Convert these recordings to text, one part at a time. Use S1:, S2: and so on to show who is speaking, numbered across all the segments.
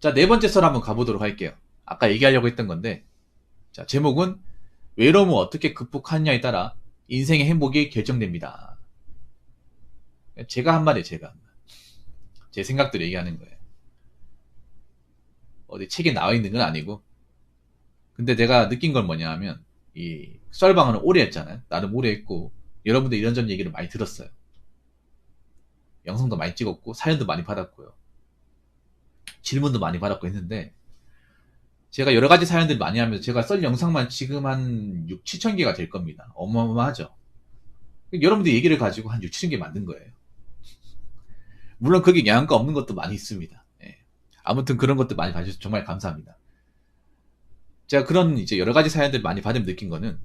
S1: 자, 네 번째 썰 한번 가보도록 할게요. 아까 얘기하려고 했던 건데, 자, 제목은 외로움을 어떻게 극복하느냐에 따라 인생의 행복이 결정됩니다. 제가 한 말이에요, 제가. 한 말. 제 생각대로 얘기하는 거예요. 어디 책에 나와 있는 건 아니고. 근데 내가 느낀 건 뭐냐 하면, 이 썰방은 오래 했잖아요. 나름 오래 했고, 여러분들 이런저런 얘기를 많이 들었어요. 영상도 많이 찍었고, 사연도 많이 받았고요. 질문도 많이 받았고 했는데, 제가 여러 가지 사연들 많이 하면서 제가 썰 영상만 지금 한 6, 7천 개가 될 겁니다. 어마어마하죠. 여러분들 얘기를 가지고 한 6, 7천 개 만든 거예요. 물론 거기 영양가 없는 것도 많이 있습니다. 예. 아무튼 그런 것도 많이 봐주셔서 정말 감사합니다. 제가 그런 이제 여러 가지 사연들 많이 받으면 느낀 거는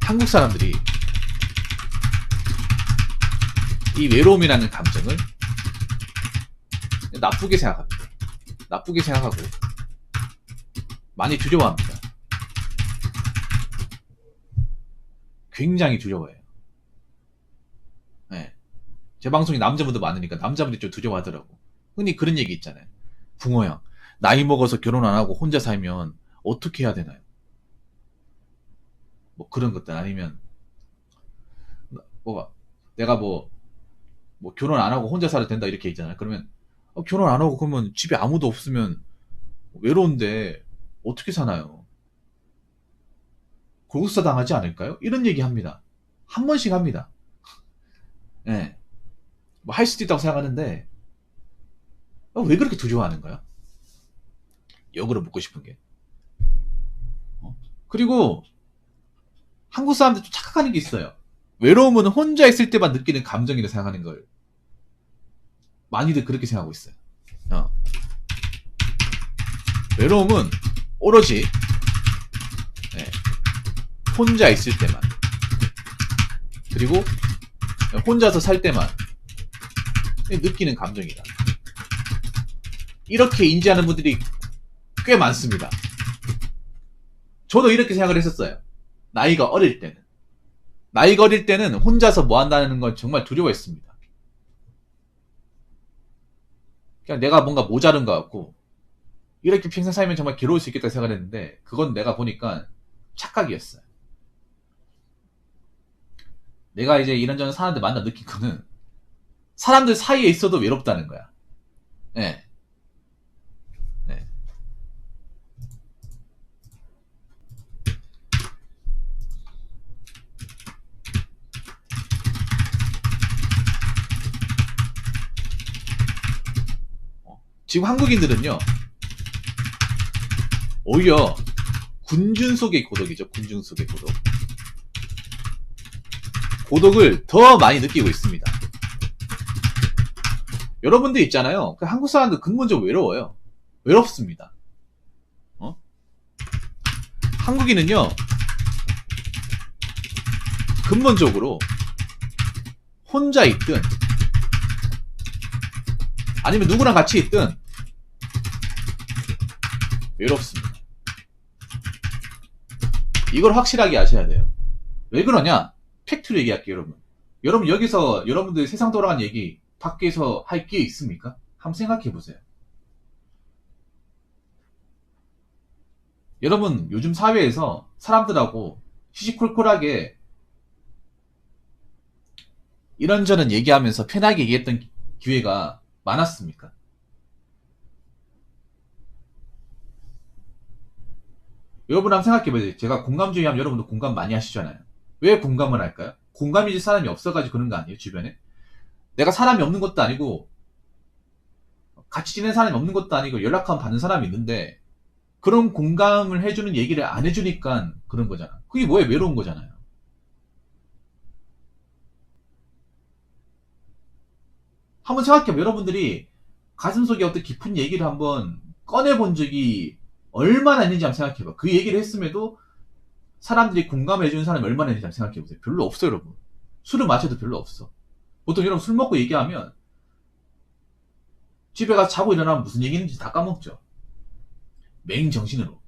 S1: 한국 사람들이 이 외로움이라는 감정을 나쁘게 생각합니다. 나쁘게 생각하고 많이 두려워합니다. 굉장히 두려워해요. 네. 제 방송에 남자분도 많으니까 남자분들이 좀 두려워하더라고. 흔히 그런 얘기 있잖아요. 붕어형, 나이 먹어서 결혼 안 하고 혼자 살면 어떻게 해야 되나요? 뭐 그런 것들 아니면 뭐가 내가 뭐, 뭐 결혼 안 하고 혼자 살아도 된다 이렇게 있잖아요. 그러면 어, 결혼 안 하고 그러면 집에 아무도 없으면 외로운데 어떻게 사나요? 고국사 당하지 않을까요? 이런 얘기 합니다. 한 번씩 합니다. 예. 네. 뭐할 수도 있다고 생각하는데 어, 왜 그렇게 두려워하는 거야? 역으로 묻고 싶은 게. 어? 그리고 한국 사람들 좀 착각하는 게 있어요. 외로움은 혼자 있을 때만 느끼는 감정이라 생각하는 걸 많이들 그렇게 생각하고 있어요. 어. 외로움은 오로지 네, 혼자 있을 때만 그리고 혼자서 살 때만 느끼는 감정이다. 이렇게 인지하는 분들이 꽤 많습니다. 저도 이렇게 생각을 했었어요. 나이가 어릴 때는. 나이가 어릴 때는 혼자서 뭐 한다는 건 정말 두려워했습니다. 그냥 내가 뭔가 모자른 것 같고, 이렇게 평생 살면 정말 괴로울 수 있겠다 생각을 했는데, 그건 내가 보니까 착각이었어요. 내가 이제 이런저런 사람들 만나 느낀 거는, 사람들 사이에 있어도 외롭다는 거야. 예. 네. 네. 지금 한국인들은요, 오히려 군중 속의 고독이죠. 군중 속의 고독. 고독을 더 많이 느끼고 있습니다. 여러분들 있잖아요. 그 한국 사람들 근본적으로 외로워요. 외롭습니다. 어? 한국인은요, 근본적으로 혼자 있든, 아니면 누구랑 같이 있든, 외롭습니다. 이걸 확실하게 아셔야 돼요. 왜 그러냐? 팩트로 얘기할게요, 여러분. 여러분, 여기서 여러분들 세상 돌아가는 얘기 밖에서 할 게 있습니까? 한번 생각해 보세요. 여러분, 요즘 사회에서 사람들하고 시시콜콜하게 이런저런 얘기하면서 편하게 얘기했던 기회가 많았습니까? 여러분 한번 생각해보세요. 제가 공감주의 하면 여러분도 공감 많이 하시잖아요. 왜 공감을 할까요? 공감이지 사람이 없어가지고 그런 거 아니에요? 주변에? 내가 사람이 없는 것도 아니고 같이 지낸 사람이 없는 것도 아니고 연락하면 받는 사람이 있는데 그런 공감을 해주는 얘기를 안 해주니까 그런 거잖아. 그게 뭐에 외로운 거잖아요. 한번 생각해보면 여러분들이 가슴속에 어떤 깊은 얘기를 한번 꺼내본 적이 얼마나 있는지 한번 생각해봐. 그 얘기를 했음에도 사람들이 공감해주는 사람이 얼마나 있는지 한번 생각해보세요. 별로 없어요, 여러분. 술을 마셔도 별로 없어. 보통 여러분 술 먹고 얘기하면 집에 가서 자고 일어나면 무슨 얘기 있는지 다 까먹죠. 맹정신으로.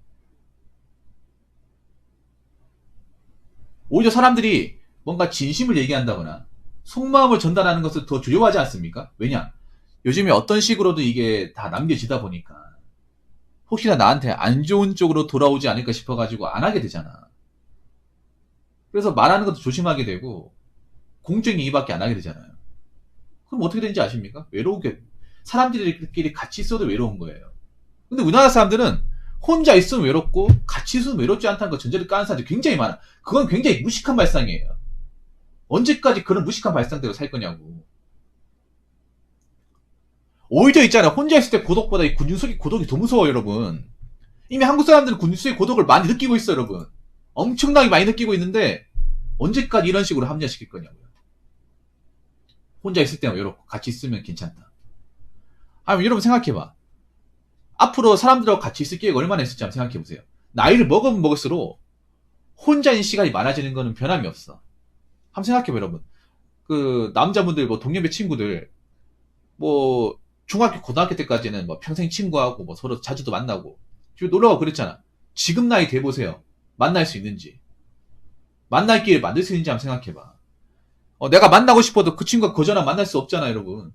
S1: 오히려 사람들이 뭔가 진심을 얘기한다거나 속마음을 전달하는 것을 더 두려워하지 않습니까? 왜냐? 요즘에 어떤 식으로든 이게 다 남겨지다 보니까 혹시나 나한테 안 좋은 쪽으로 돌아오지 않을까 싶어가지고 안 하게 되잖아. 그래서 말하는 것도 조심하게 되고 공적인 얘기밖에 안 하게 되잖아요. 그럼 어떻게 되는지 아십니까? 외로우게 사람들끼리 같이 있어도 외로운 거예요. 근데 우리나라 사람들은 혼자 있으면 외롭고 같이 있으면 외롭지 않다는 거 전제를 까는 사람들이 굉장히 많아. 그건 굉장히 무식한 발상이에요. 언제까지 그런 무식한 발상대로 살 거냐고. 오히려 있잖아요. 혼자 있을 때 고독보다 이 군중속의 고독이 더 무서워요, 여러분. 이미 한국 사람들은 군중속의 고독을 많이 느끼고 있어요, 여러분. 엄청나게 많이 느끼고 있는데 언제까지 이런 식으로 합리화시킬 거냐고요. 혼자 있을 때는 외롭고 같이 있으면 괜찮다. 아, 여러분 생각해봐. 앞으로 사람들하고 같이 있을 기회가 얼마나 있을지 한번 생각해보세요. 나이를 먹으면 먹을수록 혼자인 시간이 많아지는 거는 변함이 없어. 한번 생각해봐, 여러분. 그, 남자분들, 뭐, 동년배 친구들, 뭐, 중학교, 고등학교 때까지는 뭐, 평생 친구하고, 뭐, 서로 자주도 만나고, 집에 놀러가고 그랬잖아. 지금 나이 돼 보세요. 만날 수 있는지. 만날 기회를 만들 수 있는지 한번 생각해봐. 어, 내가 만나고 싶어도 그 친구가 거절하면 만날 수 없잖아, 여러분.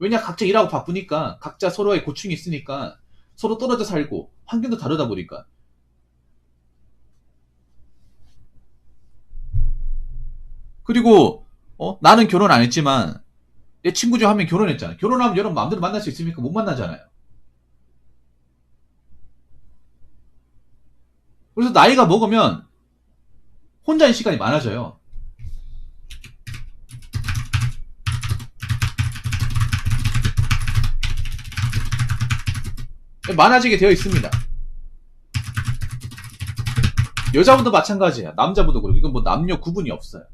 S1: 왜냐, 각자 일하고 바쁘니까, 각자 서로의 고충이 있으니까, 서로 떨어져 살고, 환경도 다르다 보니까. 그리고, 어, 나는 결혼 안 했지만, 내 친구 중 한 명 결혼했잖아. 결혼하면 여러분 마음대로 만날 수 있습니까? 못 만나잖아요. 그래서 나이가 먹으면, 혼자인 시간이 많아져요. 많아지게 되어 있습니다. 여자분도 마찬가지야. 남자분도 그렇고. 이건 뭐 남녀 구분이 없어요.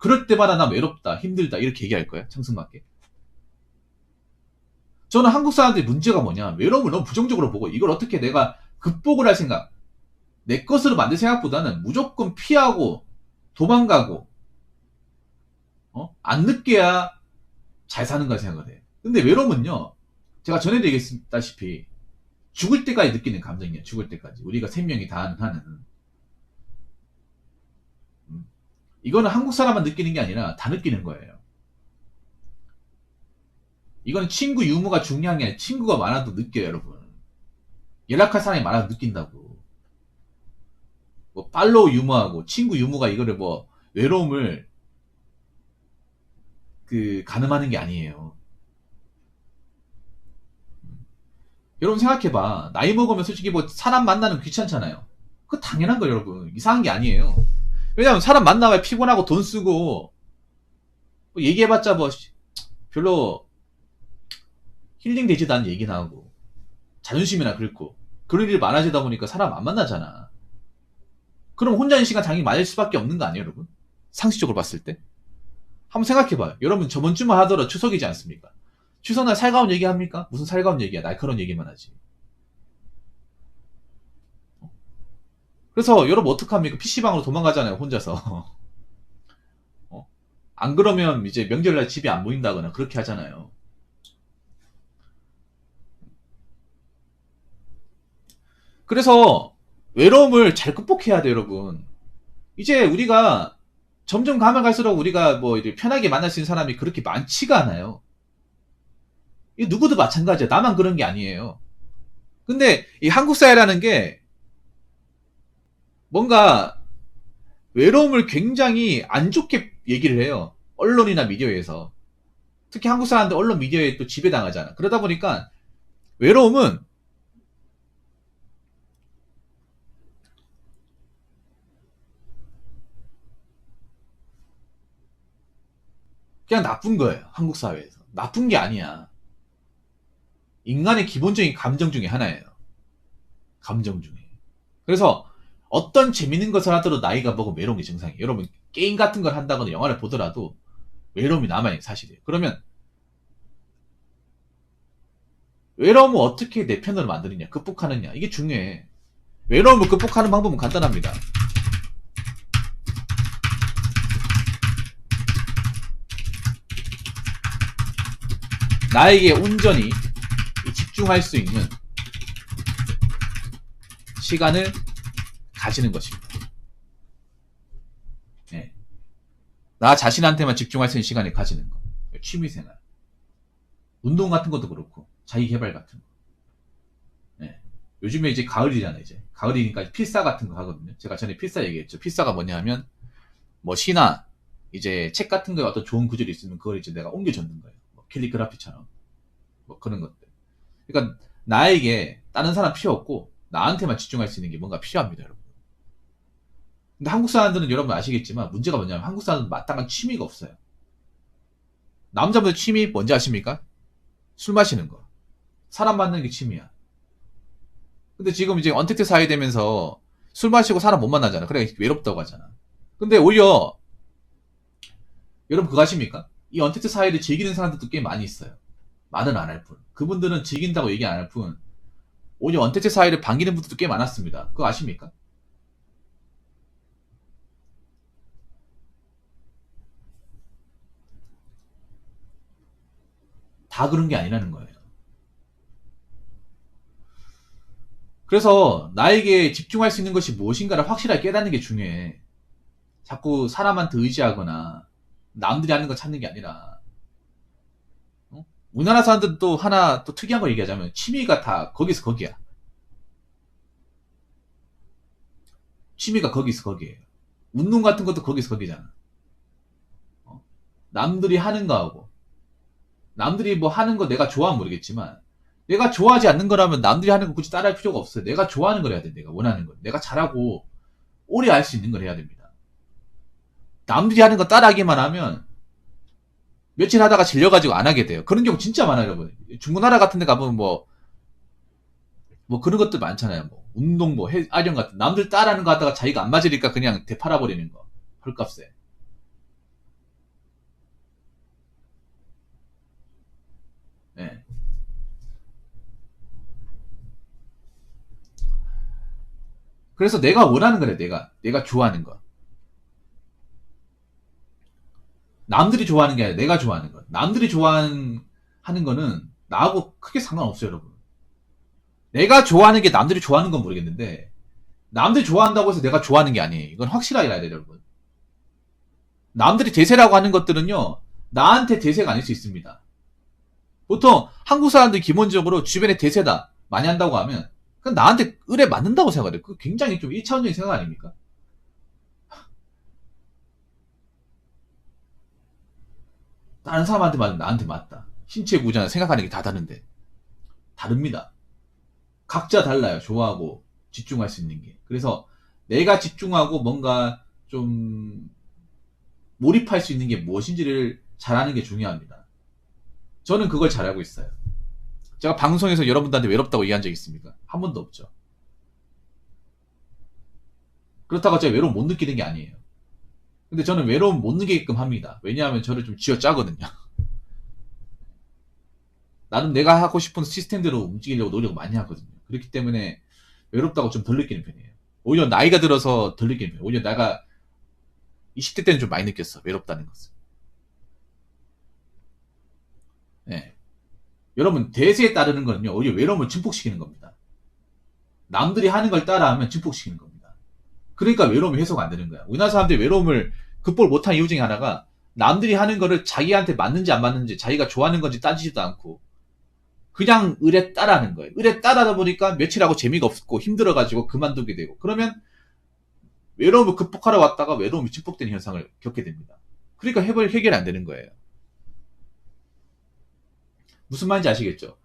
S1: 그럴 때마다 나 외롭다, 힘들다, 이렇게 얘기할 거야. 청승맞게. 저는 한국 사람들이 문제가 뭐냐. 외로움을 너무 부정적으로 보고 이걸 어떻게 내가 극복을 할 생각. 내 것으로 만들 생각보다는 무조건 피하고 도망가고 어? 안 느껴야 잘 사는 가 생각을 해. 근데 외로움은요. 제가 전에도 얘기했다시피 죽을 때까지 느끼는 감정이에요. 죽을 때까지. 우리가 생명이 다 하는. 음. 이거는 한국 사람만 느끼는 게 아니라 다 느끼는 거예요. 이건 친구 유무가 중요한 게 아니라 친구가 많아도 느껴요, 여러분. 연락할 사람이 많아도 느낀다고. 뭐, 팔로우 유무하고 친구 유무가 이거를 뭐, 외로움을 그, 가늠하는 게 아니에요. 여러분 생각해봐. 나이 먹으면 솔직히 뭐 사람 만나는 거 귀찮잖아요. 그거 당연한 거예요, 여러분. 이상한 게 아니에요. 왜냐면 사람 만나면 피곤하고 돈 쓰고, 뭐 얘기해봤자 뭐, 별로 힐링 되지도 않은 얘기나 하고, 자존심이나 긁고, 그런 일이 많아지다 보니까 사람 안 만나잖아. 그럼 혼자 있는 시간 당연히 많을 수밖에 없는 거 아니에요, 여러분? 상식적으로 봤을 때? 한번 생각해봐요. 여러분 저번 주만 하더라도 추석이지 않습니까? 추석날 살가운 얘기 합니까? 무슨 살가운 얘기야? 날카로운 얘기만 하지. 그래서 여러분 어떡합니까? PC방으로 도망가잖아요, 혼자서. 어? 안 그러면 이제 명절날 집이 안 보인다거나 그렇게 하잖아요. 그래서 외로움을 잘 극복해야 돼요, 여러분. 이제 우리가 점점 가면 갈수록 우리가 뭐 편하게 만날 수 있는 사람이 그렇게 많지가 않아요. 이 누구도 마찬가지야. 나만 그런 게 아니에요. 근데 이 한국 사회라는 게 뭔가 외로움을 굉장히 안 좋게 얘기를 해요. 언론이나 미디어에서. 특히 한국 사람들 언론 미디어에 또 지배당하잖아. 그러다 보니까 외로움은 그냥 나쁜 거예요. 한국 사회에서. 나쁜 게 아니야. 인간의 기본적인 감정 중에 하나예요. 감정 중에. 그래서 어떤 재밌는 것을 하더라도 나이가 먹으면 외로운 게 정상이에요. 여러분 게임 같은 걸 한다거나 영화를 보더라도 외로움이 남아있는 사실이에요. 그러면 외로움을 어떻게 내 편으로 만드느냐, 극복하느냐 이게 중요해. 외로움을 극복하는 방법은 간단합니다. 나에게 온전히 집중할 수 있는 시간을 가지는 것입니다. 네. 나 자신한테만 집중할 수 있는 시간을 가지는 것. 취미생활. 운동 같은 것도 그렇고 자기 개발 같은 거. 예. 요즘에 이제 가을이잖아요, 이제. 가을이니까 필사 같은 거 하거든요. 제가 전에 필사 얘기했죠. 필사가 뭐냐 하면 뭐 시나 이제 책 같은 거에 어떤 좋은 구절이 있으면 그걸 이제 내가 옮겨 적는 거예요. 뭐 캘리그라피처럼. 뭐 그런 것들. 그러니까 나에게 다른 사람 필요 없고 나한테만 집중할 수 있는 게 뭔가 필요합니다, 여러분. 근데 한국 사람들은 여러분 아시겠지만 문제가 뭐냐면 한국 사람들은 마땅한 취미가 없어요. 남자분들 취미 뭔지 아십니까? 술 마시는 거. 사람 만나는 게 취미야. 근데 지금 이제 언택트 사회 되면서 술 마시고 사람 못 만나잖아. 그래 외롭다고 하잖아. 근데 오히려 여러분 그거 아십니까? 이 언택트 사회를 즐기는 사람들도 꽤 많이 있어요. 말은 안 할 뿐. 그분들은 즐긴다고 얘기 안 할 뿐. 오히려 언택트 사회를 반기는 분들도 꽤 많았습니다. 그거 아십니까? 다 그런 게 아니라는 거예요. 그래서 나에게 집중할 수 있는 것이 무엇인가를 확실하게 깨닫는 게 중요해. 자꾸 사람한테 의지하거나 남들이 하는 거 찾는 게 아니라 어? 우리나라 사람들은 또 하나 또 특이한 걸 얘기하자면 취미가 다 거기서 거기야. 취미가 거기서 거기에요. 운동 같은 것도 거기서 거기잖아. 어? 남들이 하는 거하고 남들이 뭐 하는 거 내가 좋아하면 모르겠지만 내가 좋아하지 않는 거라면 남들이 하는 거 굳이 따라할 필요가 없어요. 내가 좋아하는 걸 해야 돼. 내가 원하는 걸. 내가 잘하고 오래 할수 있는 걸 해야 됩니다. 남들이 하는 거 따라하기만 하면 며칠 하다가 질려가지고 안 하게 돼요. 그런 경우 진짜 많아요, 여러분. 중고나라 같은 데 가보면 뭐, 뭐 그런 것들 많잖아요. 뭐, 운동 뭐, 해, 아령 같은. 남들 따라하는 거 하다가 자기가 안 맞으니까 그냥 되팔아버리는 거. 헐값에. 예. 그래서 내가 원하는 거래, 내가. 내가 좋아하는 거. 남들이 좋아하는 게 아니라 내가 좋아하는 거. 남들이 좋아하는 하는 거는 나하고 크게 상관없어요, 여러분. 내가 좋아하는 게 남들이 좋아하는 건 모르겠는데, 남들이 좋아한다고 해서 내가 좋아하는 게 아니에요. 이건 확실하게 알아야 돼요, 여러분. 남들이 대세라고 하는 것들은요, 나한테 대세가 아닐 수 있습니다. 보통 한국 사람들이 기본적으로 주변에 대세다 많이 한다고 하면 그건 나한테 의뢰 맞는다고 생각해요. 그 굉장히 좀 1차원적인 생각 아닙니까? 다른 사람한테 맞으면 나한테 맞다. 신체 구조나 생각하는 게 다 다른데. 다릅니다. 각자 달라요. 좋아하고 집중할 수 있는 게. 그래서 내가 집중하고 뭔가 좀 몰입할 수 있는 게 무엇인지를 잘하는 게 중요합니다. 저는 그걸 잘하고 있어요. 제가 방송에서 여러분들한테 외롭다고 얘기한 적 있습니까? 한 번도 없죠. 그렇다고 제가 외로움 못 느끼는 게 아니에요. 근데 저는 외로움 못 느끼게끔 합니다. 왜냐하면 저를 좀 쥐어 짜거든요. 나는 내가 하고 싶은 시스템대로 움직이려고 노력을 많이 하거든요. 그렇기 때문에 외롭다고 좀 덜 느끼는 편이에요. 오히려 나이가 들어서 덜 느끼는 편이에요. 오히려 내가 20대 때는 좀 많이 느꼈어. 외롭다는 것을. 네. 여러분, 대세에 따르는 거는요, 오히려 외로움을 증폭시키는 겁니다. 남들이 하는 걸 따라하면 증폭시키는 겁니다. 그러니까 외로움이 해소가 안 되는 거야. 우리나라 사람들이 외로움을 극복을 못한 이유 중에 하나가 남들이 하는 거를 자기한테 맞는지 안 맞는지 자기가 좋아하는 건지 따지지도 않고 그냥 의뢰 따라하는 거예요. 의뢰 따라하다 보니까 며칠하고 재미가 없고 힘들어가지고 그만두게 되고 그러면 외로움을 극복하러 왔다가 외로움이 증폭되는 현상을 겪게 됩니다. 그러니까 해결, 해결이 안 되는 거예요. 무슨 말인지 아시겠죠?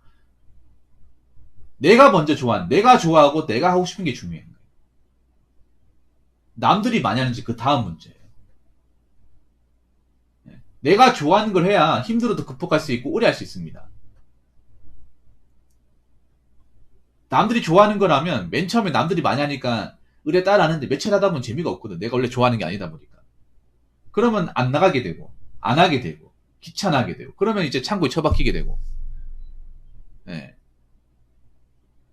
S1: 내가 먼저 좋아하는, 내가 좋아하고 내가 하고 싶은 게 중요한 거예요. 남들이 많이 하는지 그 다음 문제예요. 네. 내가 좋아하는 걸 해야 힘들어도 극복할 수 있고 오래 할 수 있습니다. 남들이 좋아하는 거라면 맨 처음에 남들이 많이 하니까 의뢰 따라하는데 며칠 하다 보면 재미가 없거든. 내가 원래 좋아하는 게 아니다 보니까. 그러면 안 나가게 되고, 안 하게 되고, 귀찮아하게 되고, 그러면 이제 창고에 처박히게 되고. 예.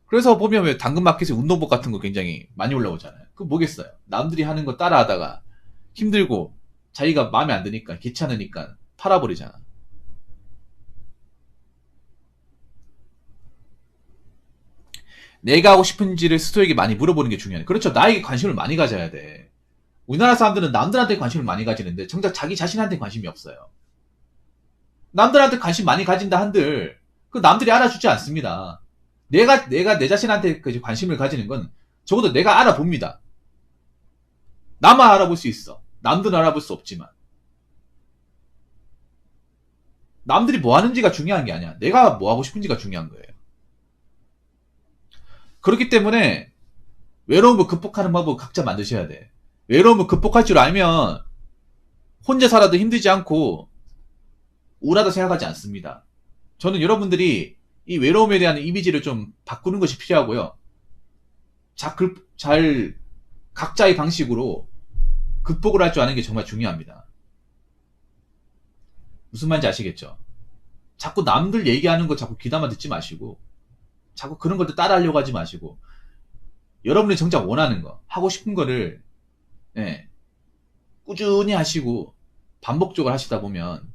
S1: 그래서 보면 왜 당근마켓에 운동복 같은 거 굉장히 많이 올라오잖아요. 그 뭐겠어요? 남들이 하는 거 따라하다가 힘들고 자기가 마음에 안 드니까 귀찮으니까 팔아버리잖아. 내가 하고 싶은지를 스스로에게 많이 물어보는 게 중요해. 그렇죠. 나에게 관심을 많이 가져야 돼. 우리나라 사람들은 남들한테 관심을 많이 가지는데 정작 자기 자신한테 관심이 없어요. 남들한테 관심 많이 가진다 한들 그 남들이 알아주지 않습니다. 내가 내가 내 자신한테 그 관심을 가지는 건 적어도 내가 알아봅니다. 나만 알아볼 수 있어. 남들은 알아볼 수 없지만. 남들이 뭐 하는지가 중요한 게 아니야. 내가 뭐 하고 싶은지가 중요한 거예요. 그렇기 때문에 외로움을 극복하는 방법을 각자 만드셔야 돼. 외로움을 극복할 줄 알면 혼자 살아도 힘들지 않고 우울하다 생각하지 않습니다. 저는 여러분들이 이 외로움에 대한 이미지를 좀 바꾸는 것이 필요하고요. 자, 그, 잘 각자의 방식으로 극복을 할 줄 아는 게 정말 중요합니다. 무슨 말인지 아시겠죠? 자꾸 남들 얘기하는 거 자꾸 귀담아 듣지 마시고 자꾸 그런 것도 따라 하려고 하지 마시고 여러분이 정작 원하는 거 하고 싶은 거를 예, 꾸준히 하시고 반복적으로 하시다 보면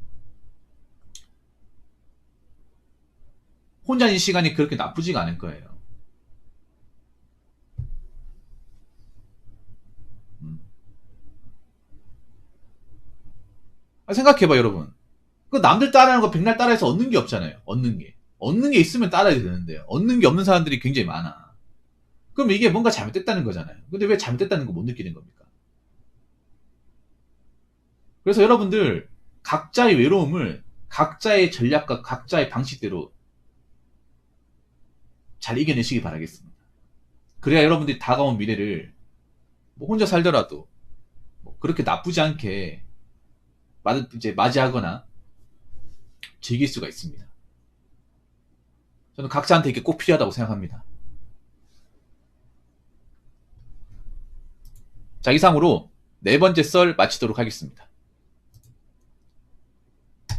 S1: 혼자인 시간이 그렇게 나쁘지가 않을 거예요. 음. 아, 생각해봐 여러분. 그 남들 따라하는 거 백날 따라해서 얻는 게 없잖아요. 얻는 게. 얻는 게 있으면 따라야 되는데요. 얻는 게 없는 사람들이 굉장히 많아. 그럼 이게 뭔가 잘못됐다는 거잖아요. 근데 왜 잘못됐다는 거 못 느끼는 겁니까? 그래서 여러분들 각자의 외로움을 각자의 전략과 각자의 방식대로 잘 이겨내시기 바라겠습니다. 그래야 여러분들이 다가온 미래를 뭐 혼자 살더라도 뭐 그렇게 나쁘지 않게 이제 맞이하거나 즐길 수가 있습니다. 저는 각자한테 이게 꼭 필요하다고 생각합니다. 자, 이상으로 네 번째 썰 마치도록 하겠습니다.